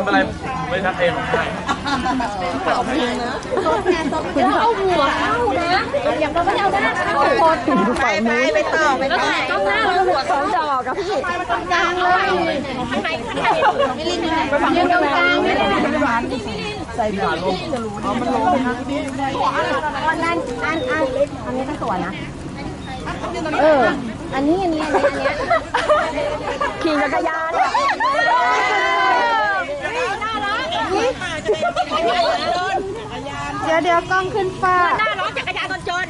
ทำอะไรไม่ทักเองใช่เอาหัวเข้านะอย่างเราไม่เอาหน้าเข้าคนไปไปไปต่อไปต่อต้องหน้าเราหัวสองดอกกับพี่ตรงกลางเลยข้างในข้างในไม่ลินอยู่ไหนยืนตรงกลางนี่แหละใส่หนาลงเอามันลงนะอันนั้นอันอันอันนี้ทั้งตัวนะเอออันนี้อันนี้อันนี้อันนี้ขี่จักรยานน่ารัก เดี๋ยวเดี๋ยวกล้องขึ้นฟ้าหน้าร้อนจักรยานโดนจน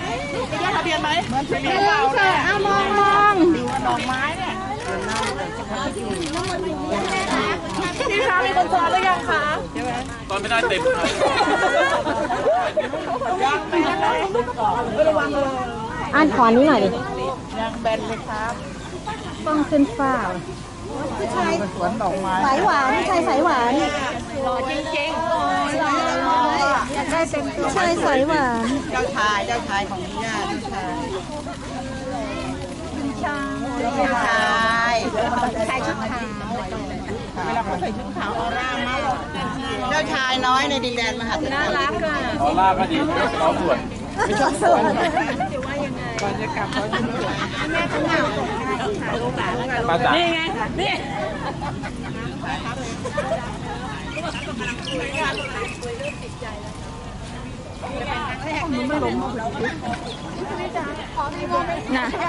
เออเอามองมองพี่คะมีคนจองหรือยังคะตอนไม่ได้เต็มอ่านขอนี้หน่อยดิกล้องขึ้นฟ้าผู้ชายสวนดอกไม้สายหวานผู้ชายสายหวานหล่อจริง อยากได้เต็มผู้ชายสายหวานเจ้าชายเจ้าชายของย่าเจ้าชายเจ้าชายๆใส่ชุดขาวเวลาเขาใส่ชุดขาวออร่ามากเจ้าชายน้อยในดินแดนมหาสน่านุกรักอะออร่าก็ดีเขาส่วนไม่ชอบสวนมาจากนี่ไงนี่น่ะหมูทอ ด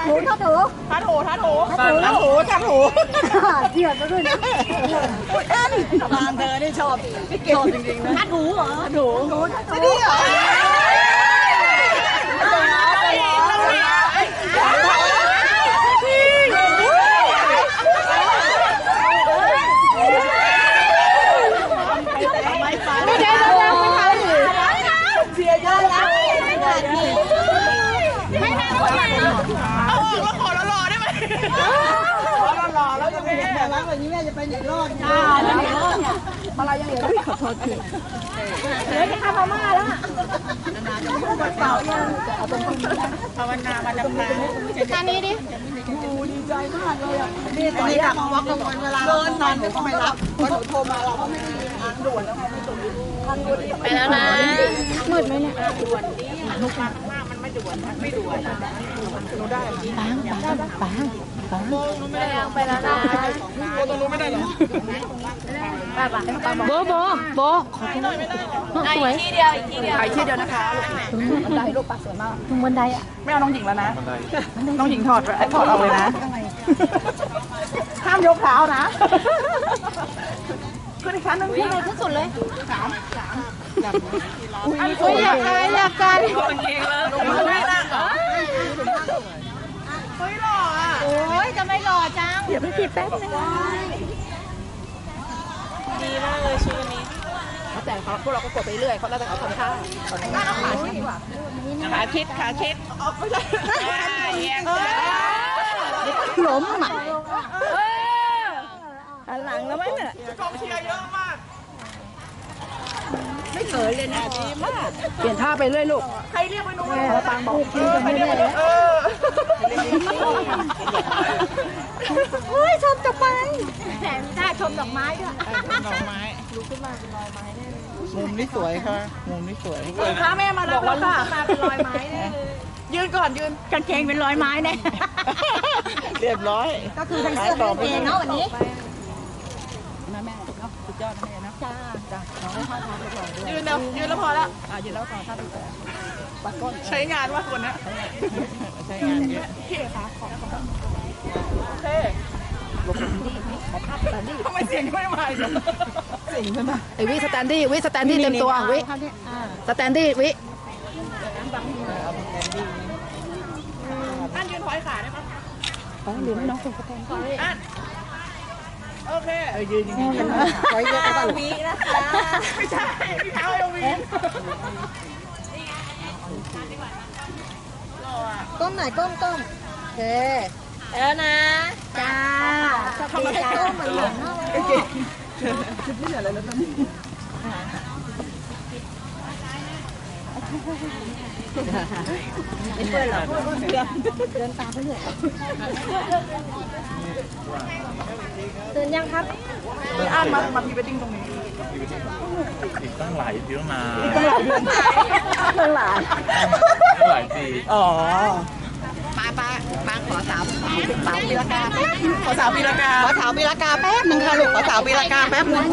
หมูทัดหูทัดหูทัดหูทัดหูเกี่ยวกันด้วยนะบางเธอนี่ชอบชอบจริงๆนะทัดหมูเหรอจะดีเหรอ ไม่ได้แล้วนะไม่ทันเสียเยอะแล้วไม่ทัน ไม่น่าพูดเลย เอาออกแล้วขอหล่อๆได้ไหมขอหล่อๆแล้วจะเป็นแบบนั้นวันนี้แม่จะไปไหน อดอ่าแล้วเนี่ยอะไรยังเหลือขอโทษทีเหลือจะข้าพม่าแล้วอะภาวนามาดำนาจานนี้ดิอันนี้ค่ะวักกังวลเวลาเรานอนหนูก็ไม่รับเพราหนูโทรมาเราก็ไม่มีทางด่วนแล้วไปแล้วนะมืดไหมเนี่ย ไปแล้วนะโอ้ตรงนู้นไม่ได้เหรอป้าป้าโบโบโบขอที่นั่นสวยที่เดียวอีกที่เดียวไปที่เดียวนะคะบันไดลูกปากสวยมากตรงบันไดอะไม่เอาน้องหญิงแล้วนะน้องหญิงถอดไอ้ถอดเอาเลยนะห้ามยกเท้านะขึ้นอีกครั้งหนึงขึ้นเลยขึ้นสุดเลยสามสาม อุ้ยอยากได้อยากได้โอ้ยจะไม่หล่อจังเดี๋ยวพี่ผิดแป๊บนึงแต่เขาพวกเราก็กดไปเรื่อยเขาแล้วแต่เขาทำท่าขาชิดดีกว่าขาชิดขาชิดไม่ใช่ล้มอะหันหลังแล้วไหมเนี่ยกองเชียร์เยอะมาก ไม่เขินเลยนะดีมากเปลี่ยนท่าไปเรื่อยลูก ใครเรียกไปนู้นแม่ตังบอกเออไปเรื่อยเออเฮ้ยชมจะไปแถมมีท่าชมดอกไม้ด้วยดอกไม้ลุกขึ้นมาเป็นรอยไม้แน่มุมนี้สวยค่ะมุมนี้สวยพาแม่มาแล้วแล้วค่ะมาเป็นรอยไม้แน่ยืนก่อนยืนกางเกงเป็นรอยไม้แน่เรียบร้อย ก็คือทั้งเสื้อทั้งกางเกงเนาะวันนี้ นะแม่เนาะสุ ดยอดนะแม่เนาะจ้าจ้ะน้องให้พ่อทำไปก่อนด้วยยืนแล้วยืนแล้วพอแล้วอะยืนแล้วพอท่าดูแต่ปัดก้นใช้งานว่าคนนะใช้งานเยอะโอเคค่ะขอบคุณโอเคทำไมเสียงไม่มาอีกเสียงขึ้นมาไอวิสแตนดี้วิสแตนดี้เต็มตัววิสแตนดี้วิอันยืนพอยขาได้ปะอ๋อหรือไม่น้องเป็นสแตนดี้อัน โอเคเออยืนอย่างนี้พอยเยอะไปป่ะวีนะคะ ไม่ใช่พี่เท้าเอวีก้มหน่อยก้มก้มโอเคแล้วนะ จ้าทำไมก้มเหมือนหลังเนาะเตื่นยั งครับอ่านมามาพรีเวดดิ้งตรงนี้อีกตั้งหลายเยอะมาเพิ่งหลานตั้งหลายปีอ๋อป้าป้าป้าขอสาวสาวปีละกาขอสาวปีละกาขอสาวปีละกาแป๊บนึงค่ะลูกขอสาวปีละกาแป๊บนึง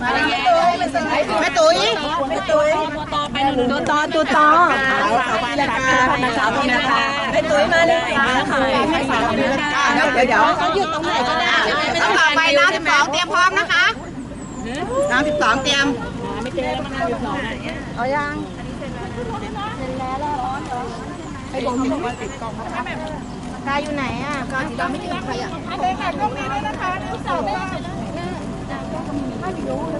แม่ตุ้ยแม่ตุ้ย ตัวต่อตัวต่อสาวปีละกาสาวปีละกาแม่ตุ้ยมาเลยมาค่ะสาวปีละกาเดี๋ยวเดี๋ยวเขาหยุดตรงไหนก็ได้ต่อไปน้ำสิบสองเตรียมพร้อมนะคะน้ำสิบสองเตรียมเอายังกาอยู่ไหนอะกาสีดำไม่ถึงใครอะเลยค่ะก็มีด้วยนะคะนิ้วสองค่ะ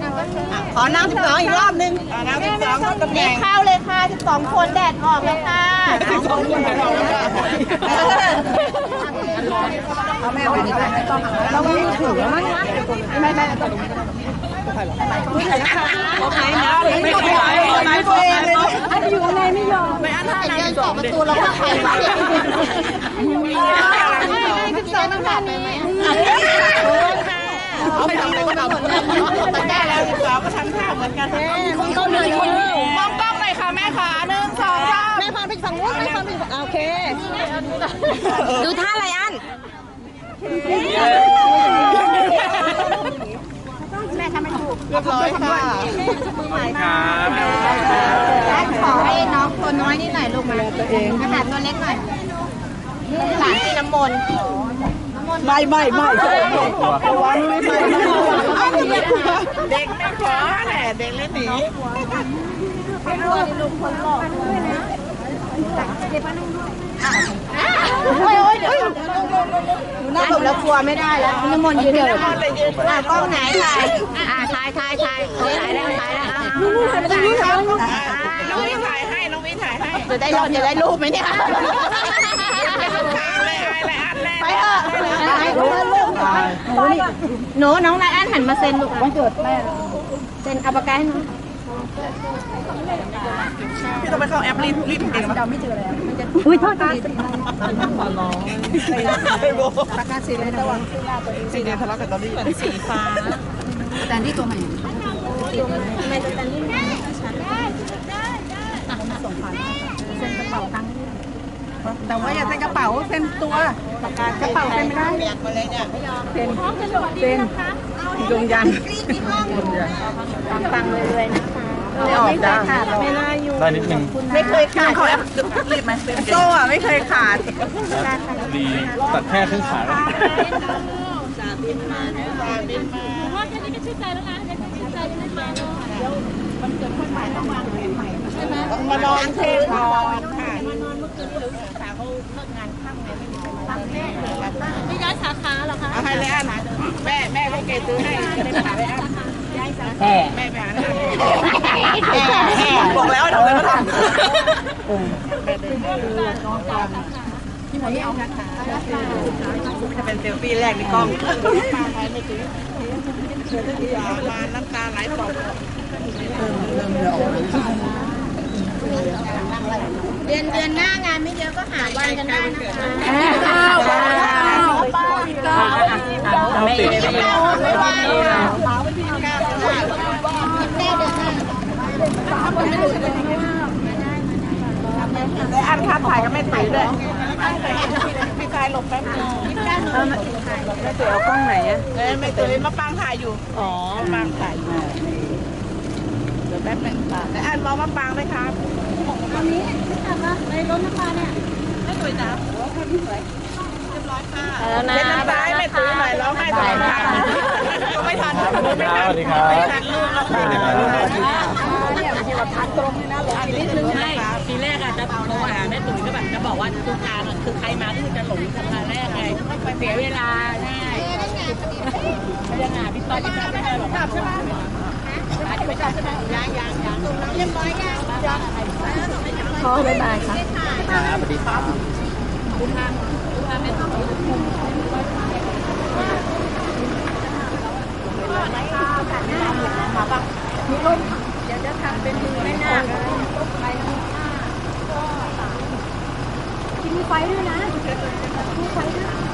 ขอน้ำสิบสองอีกรอบนึงน้ำสิบสองเข้าตำแหน่งเข้าเลยค่ะ12คนแดดออกแล้วค่ะเอาแม่ไปดีกว่าเราไม่มีถือแล้วมั้งไม่ไม่ต้องไม่ขายไม่ขายตัวเองเลยอันอยู่ในไม่ยอมไม่อันท่าเดินั้นนต่อประตูเราก็ไปไปสิบสองน้ำตาลนี้เอาไปทำอะไรก็ทำได้แล้วสิบสองก็ทำท่าเหมือนกันก็เลยคนมองกล้องหน่อยค่ะแม่ขาหนึ่งสองสามแม่พาไปฝั่งนู้นแม่พาไปฝั่งโอเค ดูท่าอะไรอันเรียบร้อยค่ะครับขอให้น้องตัวน้อยนี่หน่อยลูกมาตัวเองขนาดตัวเล็กหน่อยหลานที่น้ำมนต์ไม่ไม่ไม่ระวังไม่ไม่ เด็กไม่ขอแหละเด็กเล่นหนีโอ้ยโอ้ยเดี๋ยวหน้าผมแล้วกลัวไม่ได้แล้วน้ำมนต์ยืนเดี๋ยวอะกล้องไหนถ่ายอะถ่ายถ่ายถ่ายถ่ายแล้วถ่ายแล้วถ่ายไปตรงนู้นถ่ายน้องวิถ่ายให้น้องวิถ่ายให้จะได้รูปจะได้รูปไหมเนี่ยเลยอายเลยอันแรกไปเถอะ หนูน้องไลอ้อนหันมาเซ็นลูกวันเกิดแม่เซ็นเอาปากกาให้น้องพี่ต้องไปเข้าแอปรีบรีบเองนะอุ้ยโทษทีประกาศสีเลยตะวันสีเดียวทะเลาะกันตอนนี้สีฟ้าแต่ที่ตัวใหม่แต่ว่าอย่าใส่กระเป๋าเส้ นตัวประกาศกระเป๋าเส้นไม่ได้เปียกมาเลยเนี่ยเส้นเส้นดวงยันฟังเลยเลยนะคะไม่ออกจ้าไม่น่าอยู่ได้นิดนึงไม่เคยขาดเขาแอปรีบไหมโซ่อะไม่เคยขาดดีตัดแค่ครึ่งขาแล้วมานอนเทพ นอนค่ะไม่ย้ายสาขาหรอคะเอาให้เลยอันแม่แม่ก็เกซื้อให้ได้หาเลยอันแม่แม่ไปหาเลยบอกแล้วทำอะไรก็ทำจะเป็นเซลฟี่แรกในกล้องมาน้ำตาไหลปอกเดือนเดือนหน้างานไม่เยอะก็หาวันกันได้นะคะข้าวข้าวไม่ติดไม่ไหวได้อันค่าถ่ายก็ไม่ถ่ายด้วยพี่ชายหลบแป๊บนึงแม่ตุ๋ยเอากล้องไหนอะเอ้ยแม่ตุ๋ยมาปังถ่ายอยู่ อ๋อ ปังถ่ายอยู่เดี๋ยว แป๊บนึงแต่อันมองมาปังเลยครับแล้วนะเล่นน้ำตาให้แม่ตุ๋ยหน่อยร้องไห้ตลอดทางก็ไม่ทันไม่ทันสวัสดีครับไม่ทันลูกแล้วค่ะใช่ทีแรกอาจจะโทรหาแม่ตุ๋ยก็แบบจะบอกว่าทุกทางอะคือใครมาก็คือจะหลงสะพานแรกไงเสียเวลาใช่ไม่ได้งานพี่ต้อยพี่ต้อยไม่ได้หรอกใช่ไหม ไม่จับใช่ไหมยังยังยังพ่อบ๊ายบายค่ะสวัสดีครับเดี๋ยวจะทำเป็นมือไม่น่าที่มีไฟด้วยนะมีไฟด้วย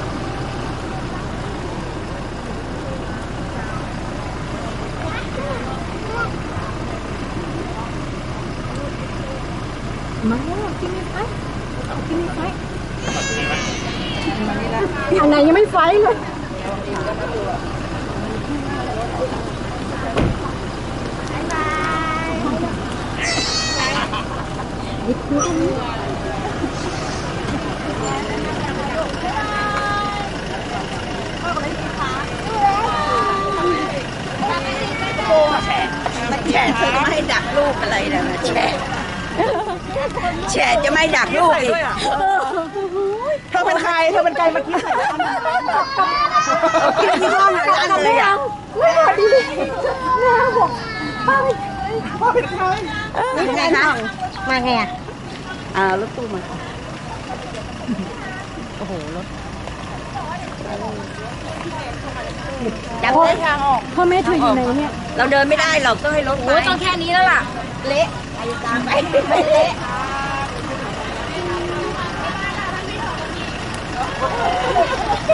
มาแล้วกินมีไฟกินมีไฟอันไหนยังไม่ไฟเลยมันแฉะเธอจะไม่ให้ดักลูกอะไรนะแฉะ แฉะจะไม่ดักลูกอีกเธอเป็นใครเธอเป็นใครเมื่อกี้ใส่กินที่ห้องหาร้านเลยอะไม่พอดีแม่บอกป้าไม่พ่อเป็นใครเป็นไงคะมาไงอะอ่ารถตู้มาจับเลยทางออกพ่อแม่เธออยู่ไหนเนี่ย เราเดินไม่ได้หรอกต้องให้รถไปต้องแค่นี้แล้วล่ะ เละไปตามไปไปเละ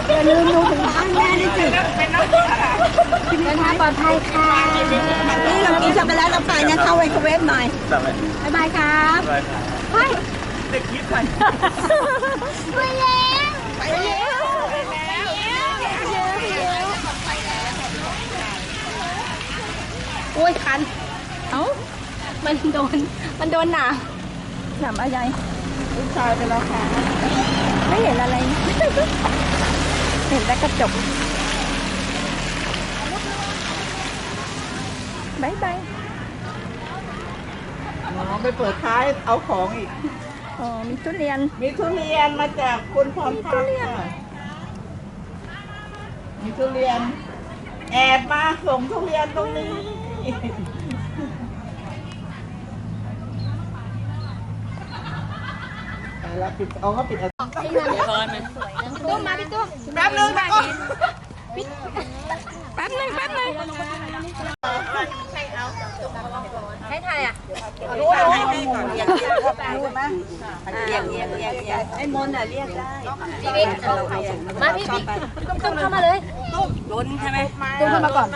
อย่าลืมดูถึงบ้านแม่ด้วยสิเดินทางปลอดภัยค่ะนี่เรากินช็อกโกแลตเราไปนะเข้าไมโครเวฟหน่อยจับไปบ๊ายบายครับไปครับไปเด็กคิดไปไปแล้วไปแล้วโอ้ยคัน เอ้า มันโดน มันโดนหนาถามอะไร ลูกชายไปแล้วค่ะ ไม่เห็นอะไร เห็นแต่กระจกบายบายน้องไปเปิดท้ายเอาของอีก อ๋อ มีทุเรียน มีทุเรียนมาจากคุณพรพัฒน์ค่ะมีทุเรียน แอบมาส่งทุเรียนตรงนี้ ไป แล้วปิดเอาเขาปิดเอาตุ้มมาพี่ตุ้มแป๊บนึงนะแป๊บนึงแป๊บนึงให้ไทยอะรู้รู้ให้แม่ก่อนเรียกเรียกรู้ไหมเรียกเรียกเรียกเรียกไอ้มนอะเรียกได้พี่บิ๊กมาพี่บิ๊กตุ้มตุ้มเข้ามาเลยล้นใช่ไหมตุ้มเข้ามาก่อน